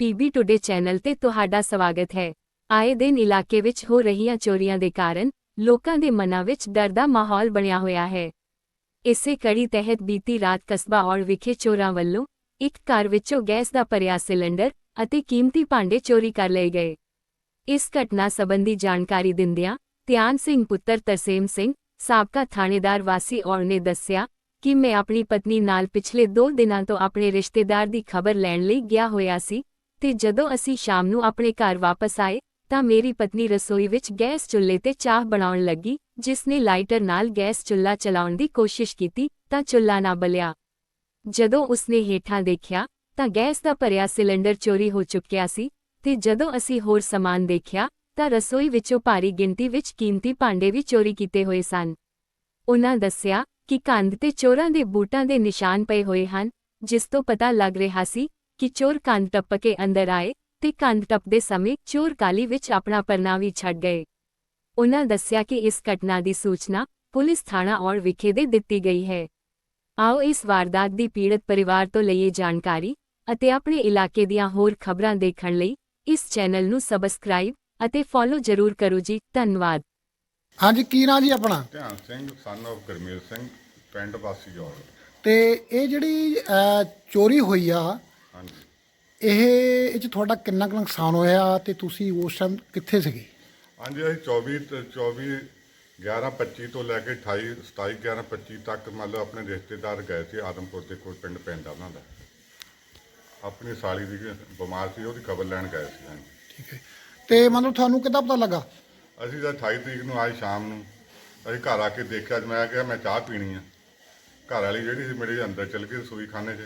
PB today channel ਤੇ ਤੁਹਾਡਾ ਸਵਾਗਤ ਹੈ। ਆਏ ਦਿਨ ਇਲਾਕੇ ਵਿੱਚ ਹੋ ਰਹੀਆਂ ਚੋਰੀਆਂ ਦੇ ਕਾਰਨ ਲੋਕਾਂ ਦੇ ਮਨਾਂ ਵਿੱਚ ਡਰ ਦਾ ਮਾਹੌਲ ਬਣਿਆ ਹੋਇਆ ਹੈ। ਇਸੇ ਕੜੀ ਤਹਿਤ ਬੀਤੀ ਰਾਤ ਕਸਬਾ ਔਰ ਵਿਖੇ ਚੋਰਾਂ ਵੱਲੋਂ ਇੱਕ ਘਰ ਵਿੱਚੋਂ ਗੈਸ ਦਾ ਭਰਿਆ ਸਿਲੰਡਰ ਅਤੇ ਕੀਮਤੀ ਭਾਂਡੇ ਚੋਰੀ ਕਰ ਲਏ ਗਏ। ਇਸ ਘਟਨਾ ਸੰਬੰਧੀ ਜਾਣਕਾਰੀ ਦਿੰਦਿਆਂ ਧਿਆਨ ਸਿੰਘ ਪੁੱਤਰ ਤਰਸੇਮ ਸਿੰਘ, ਸਾਬਕਾ ਥਾਣੇਦਾਰ ਵਾਸੀ ਔਰ ਨੇ ਦੱਸਿਆ ਕਿ ਮੈਂ ਆਪਣੀ ਪਤਨੀ ਨਾਲ ਪਿਛਲੇ 2 ਦਿਨਾਂ ਤੋਂ ਆਪਣੇ ਰਿਸ਼ਤੇਦਾਰ ਦੀ ਖਬਰ ਲੈਣ ਲਈ ਗਿਆ ਹੋਇਆ ਸੀ ਤੇ ਜਦੋਂ ਅਸੀਂ ਸ਼ਾਮ ਨੂੰ ਆਪਣੇ ਘਰ ਵਾਪਸ ਆਏ, ਤਾਂ ਮੇਰੀ ਪਤਨੀ ਰਸੋਈ ਵਿੱਚ ਗੈਸ ਚੁੱਲ੍ਹੇ ਤੇ ਚਾਹ ਬਣਾਉਣ ਲੱਗੀ, ਜਿਸ ਨੇ ਲਾਈਟਰ ਨਾਲ ਗੈਸ ਚੁੱਲ੍ਹਾ ਚਲਾਉਣ ਦੀ ਕੋਸ਼ਿਸ਼ ਕੀਤੀ, ਤਾਂ ਚੁੱਲ੍ਹਾ ਨਾ ਬਲਿਆ। ਜਦੋਂ ਉਸਨੇ ਹੇਠਾਂ ਦੇਖਿਆ, ਤਾਂ ਗੈਸ ਦਾ ਭਰਿਆ ਸਿਲੰਡਰ ਚੋਰੀ ਹੋ ਚੁੱਕਿਆ ਸੀ, ਤੇ ਜਦੋਂ ਅਸੀਂ ਹੋਰ ਸਮਾਨ ਦੇਖਿਆ, ਤਾਂ ਰਸੋਈ ਵਿੱਚੋਂ ਭਾਰੀ ਗਿਣਤੀ ਵਿੱਚ ਕੀਮਤੀ ਭਾਂਡੇ ਵੀ ਚੋਰੀ ਕੀਤੇ ਹੋਏ ਸਨ। ਉਨ੍ਹਾਂ ਦੱਸਿਆ ਕਿ ਕੰਧ ਤੇ ਚੋਰਾਂ ਦੇ ਬੂਟਾਂ ਦੇ ਨਿਸ਼ਾਨ ਪਏ ਹੋਏ ਹਨ, ਜਿਸ ਤੋਂ ਪਤਾ ਲੱਗ ਰਿਹਾ ਸੀ ਕਿ ਚੋਰ ਕੰਧ ਟੱਪ ਕੇ ਅੰਦਰ ਆਏ ਤੇ ਕੰਧ ਟੱਪਦੇ ਸਮੇਂ ਚੋਰ ਕਾਲੀ ਵਿੱਚ ਆਪਣਾ ਪਰਨਾ ਵੀ ਛੱਡ ਗਏ। ਉਨ੍ਹਾਂ ਦੱਸਿਆ ਕਿ ਇਸ ਘਟਨਾ ਦੀ ਸੂਚਨਾ ਪੁਲਿਸ ਥਾਣਾ ਔਰ ਵਿਖੇ ਦੇ ਦਿੱਤੀ ਗਈ ਹੈ। ਆਓ ਇਸ ਵਾਰਦਾਤ ਦੀ ਪੀੜਤ ਪਰਿਵਾਰ ਤੋਂ ਲਈਏ ਜਾਣਕਾਰੀ ਅਤੇ ਆਪਣੇ ਇਲਾਕੇ ਦੀਆਂ ਹੋਰ ਖਬਰਾਂ ਦੇਖਣ ਲਈ ਇਸ ਚੈਨਲ ਨੂੰ ਸਬਸਕ੍ਰਾਈਬ ਅਤੇ ਫੋਲੋ ਜ਼ਰੂਰ ਕਰੋ ਜੀ ਧੰਨਵਾਦ। ਹਾਂਜੀ ਕੀ ਨਾਂ ਜੀ ਆਪਣਾ? ਧਿਆਨ ਸਿੰਘ ਸਨ of ਗੁਰਮੇਲ ਸਿੰਘ ਪਿੰਡ ਵਾਸੀ ਜੋੜ। ਤੇ ਇਹ ਜਿਹੜੀ ਅਹ, ਚੋਰੀ ਹੋਈ ਆ ਹਾਂਜੀ। ਇਹ ਇਹ ਚ ਤੁਹਾਡਾ ਕਿੰਨਾ ਕੁ ਨੁਕਸਾਨ ਹੋਇਆ ਤੇ ਤੁਸੀਂ ਉਸ ਟਾਈਮ ਕਿੱਥੇ ਸੀਗੇ? ਹਾਂਜੀ ਅਸੀਂ 24 ਤੇ 24 11 25 ਤੋਂ ਲੈ ਕੇ 28 27 11 25 ਤੱਕ ਮੰਨ ਲਓ ਆਪਣੇ ਰਿਸ਼ਤੇਦਾਰ ਗਏ ਸੀ ਆਦਮਪੁਰ ਦੇ ਕੋਲ ਪਿੰਡ ਪੈਂਦਾ ਉਹਨਾਂ ਦਾ। ਆਪਣੀ ਸਾਲੀ ਦੀ ਬਿਮਾਰ ਸੀ ਉਹਦੀ ਖਬਰ ਲੈਣ ਗਏ ਸੀ ਹਾਂਜੀ। ਠੀਕ ਹੈ। ਤੇ ਮਤਲਬ ਤੁਹਾਨੂੰ ਕਿੱਦਾਂ ਪਤਾ ਲੱਗਾ? ਅਸੀਂ ਜਦ 28 ਤਰੀਕ ਨੂੰ ਆਏ ਸ਼ਾਮ ਨੂੰ। ਅਸੀਂ ਘਰ ਆ ਕੇ ਦੇਖਿਆ ਮੈਂ ਕਿਹਾ ਮੈਂ ਚਾਹ ਪੀਣੀ ਆ। ਘਰ ਵਾਲੀ ਜਿਹੜੀ ਸੀ ਮੇਰੇ ਅੰਦਰ ਚਲ ਗਈ ਰਸੋਈ ਖਾਨੇ 'ਚ।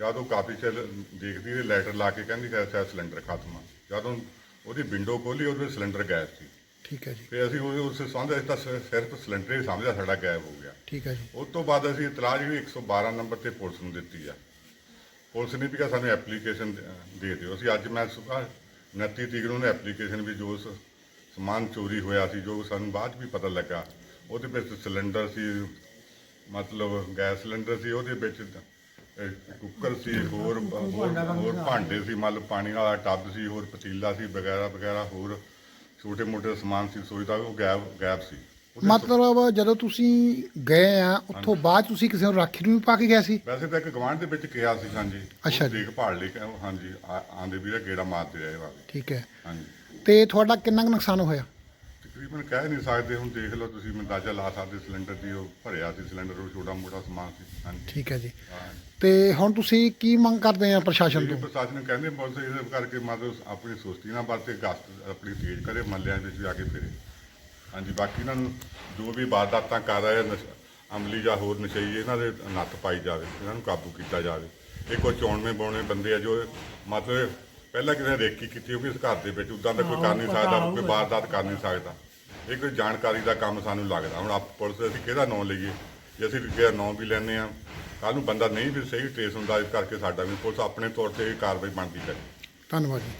ਜਦ ਉਹ ਕਾਫੀ ਚਿਰ ਦੇਖਦੀ ਰਹੀ ਲੈਟਰ ਲਾ ਕੇ ਕਹਿੰਦੀ ਕਿ ਸ਼ਾਇਦ ਸਿਲੰਡਰ ਖਤਮ ਆ। ਜਦੋਂ ਉਹਦੀ ਵਿੰਡੋ ਖੋਲੀ ਉਹਦੇ ਵਿੱਚ ਸਿਲੰਡਰ ਗਾਇਬ ਸੀ। ਠੀਕ ਹੈ ਜੀ। ਫਿਰ ਅਸੀਂ ਉਹ ਉਸ ਸੰਬੰਧ ਤਾਂ ਸਿਰਫ ਸਿਲੰਡਰ ਹੀ ਸਮਝਿਆ ਸਾਡਾ ਗਾਇਬ ਹੋ ਗਿਆ। ਠੀਕ ਹੈ ਜੀ। ਉਸ ਤੋਂ ਬਾਅਦ ਅਸੀਂ ਇਤਲਾਹ ਜਿਹੜੀ 112 ਨੰਬਰ ਤੇ ਪੁਲਿਸ ਨੂੰ ਦਿੱਤੀ ਆ। ਪੁਲਿਸ ਨੇ ਵੀ ਕਿਹਾ ਸਾਨੂੰ ਐਪਲੀਕੇਸ਼ਨ ਦੇ ਦਿਓ। ਅਸੀਂ ਅੱਜ ਮੈਂ ਸੁਬਾਹ 29 ਤਰੀਕ ਨੂੰ ਐਪਲੀਕੇਸ਼ਨ ਵੀ ਜੋ ਸਮਾਨ ਚੋਰੀ ਹੋਇਆ ਸੀ ਜੋ ਸਾਨੂੰ ਬਾਅਦ ਵੀ ਪਤਾ ਲੱਗਾ ਉਹਦੇ ਵਿੱਚ ਸਿਲੰਡਰ ਸੀ ਮਤਲਬ ਗੈਸ ਸਿਲੰਡਰ ਸੀ ਉਹਦੇ ਵਿੱਚ ਅਹ, ਕੁੱਕਰ ਸੀ ਹੋਰ ਹੋਰ ਹੋਰ ਭਾਂਡੇ ਸੀ ਮਤਲਬ ਪਾਣੀ ਵਾਲਾ ਟੱਬ ਸੀ ਹੋਰ ਪਤੀਲਾ ਸੀ ਵਗੈਰਾ ਵਗੈਰਾ ਹੋਰ ਛੋਟੇ ਮੋਟੇ ਸਮਾਨ ਸੀ ਸੋਈ ਦਾ ਉਹ ਗਾਇਬ ਗਾਇਬ ਸੀ। ਉਹਦੇ ਮਤਲਬ ਜਦੋਂ ਤੁਸੀਂ ਗਏ ਆ ਉੱਥੋਂ ਬਾਅਦ ਤੁਸੀਂ ਕਿਸੇ ਨੂੰ ਰਾਖੀ ਨੂੰ ਵੀ ਪਾ ਕੇ ਗਏ ਸੀ? ਵੈਸੇ ਤਾਂ ਇੱਕ ਗਵਾਂਢ ਦੇ ਵਿੱਚ ਕਿਹਾ ਸੀ ਹਾਂਜੀ। ਅੱਛਾ ਜੀ। ਦੇਖਭਾਲ ਲਈ ਕਿ ਉਹ ਹਾਂਜੀ ਆ- ਆਂਦੇ ਵੀਰੇ ਗੇੜਾ ਮਾਰਦੇ ਰਹੇ ਵਾਗੇ ਠੀਕ ਹੈ। ਹਾਂਜੀ। ਤੇ ਤੁਹਾਡਾ ਕਿੰਨਾ ਕੁ ਨੁਕਸਾਨ ਹੋਇਆ? ਤਕਰੀਬਨ ਕਹਿ ਨਹੀਂ ਸਕਦੇ ਹੁਣ ਦੇਖ ਲਓ ਤੁਸੀਂ ਅੰਦਾਜ਼ਾ ਲਾ ਸਕਦੇ ਸਿਲੰਡਰ ਦੀ ਉਹ ਭਰਿਆ ਸੀ ਸਿਲੰਡਰ ਉਹ ਛੋਟਾ ਮੋਟਾ ਸਮਾਨ ਸੀ। ਹਾਂਜੀ। ਠੀਕ ਹੈ ਜੀ। ਹਾਂ। ਤੇ ਹੁਣ ਤੁਸੀਂ ਕੀ ਮੰਗ ਕਰਦੇ ਆ ਪ੍ਰਸ਼ਾਸਨ ਇਹ ਤੋਂ ਪ੍ਰਸ਼ਾਸਨ ਨੂੰ ਕਹਿੰਦੇ ਪੁਲਿਸ ਇਹਦੇ ਕਰਕੇ ਮਤਲਬ ਆਪਣੀ ਸੁਸਤੀ ਨਾ ਵਰਤੇ ਗਸ਼ਤ ਆਪਣੀ ਤੇਜ਼ ਕਰੇ ਮੱਲਿਆਂ ਵਿੱਚ ਜਾ ਕੇ ਫਿਰੇ। ਹਾਂਜੀ ਬਾਕੀ ਇਹਨਾਂ ਨੂੰ ਜੋ ਵੀ ਵਾਰਦਾਤਾਂ ਕਰ ਰਹੇ ਆ, ਨਸ਼- ਅਮਲੀ ਜਾਂ ਹੋਰ ਨਸ਼ਈ ਇਹਨਾਂ ਦੇ ਨੱਥ ਪਾਈ ਜਾਵੇ ਇਹਨਾਂ ਨੂੰ ਕਾਬੂ ਕੀਤਾ ਜਾਵੇ। ਇਹ ਕੋਈ ਚੋਣਵੇਂ ਬੋਣੇ ਬੰਦੇ ਆ ਜੋ ਮਤਲਬ ਪਹਿਲਾਂ ਕਿਸੇ ਨੇ ਰੇਕੀ ਕੀਤੀ ਹੋਵੇ ਇਸ ਘਰ ਦੇ ਵਿੱਚ ਉਦਾਂ ਦਾ ਕੋਈ ਕਰ ਨਹੀਂ ਸਕਦਾ ਕੋਈ ਵਾਰਦਾਤ ਕਰ ਨਹੀਂ ਸਕਦਾ। ਇਹ ਕੋਈ ਜਾਣਕਾਰੀ ਦਾ ਕੰਮ ਸਾਨੂੰ ਲੱਗਦਾ। ਹੁਣ ਆਪ ਪੁਲਿਸ ਅਸੀਂ ਕਿਹਦਾ ਨਾਂ ਲਈਏ? ਜੇ ਅਸੀਂ ਕਿਹਦਾ ਨਾਂ ਵੀ ਲੈਂਦੇ ਆ ਕੱਲ ਨੂੰ ਬੰਦਾ ਨਹੀਂ ਵੀ ਸਹੀ ਟ੍ਰੇਸ ਹੁੰਦਾ, ਇਸ ਕਰਕੇ ਸਾਡਾ ਵੀ ਪੁਲਿਸ ਆਪਣੇ ਤੌਰ ਤੇ ਇਹ ਕਾਰਵਾਈ ਬਣਦੀ ਕਰੇ ਧੰਨਵਾਦ ਜੀ।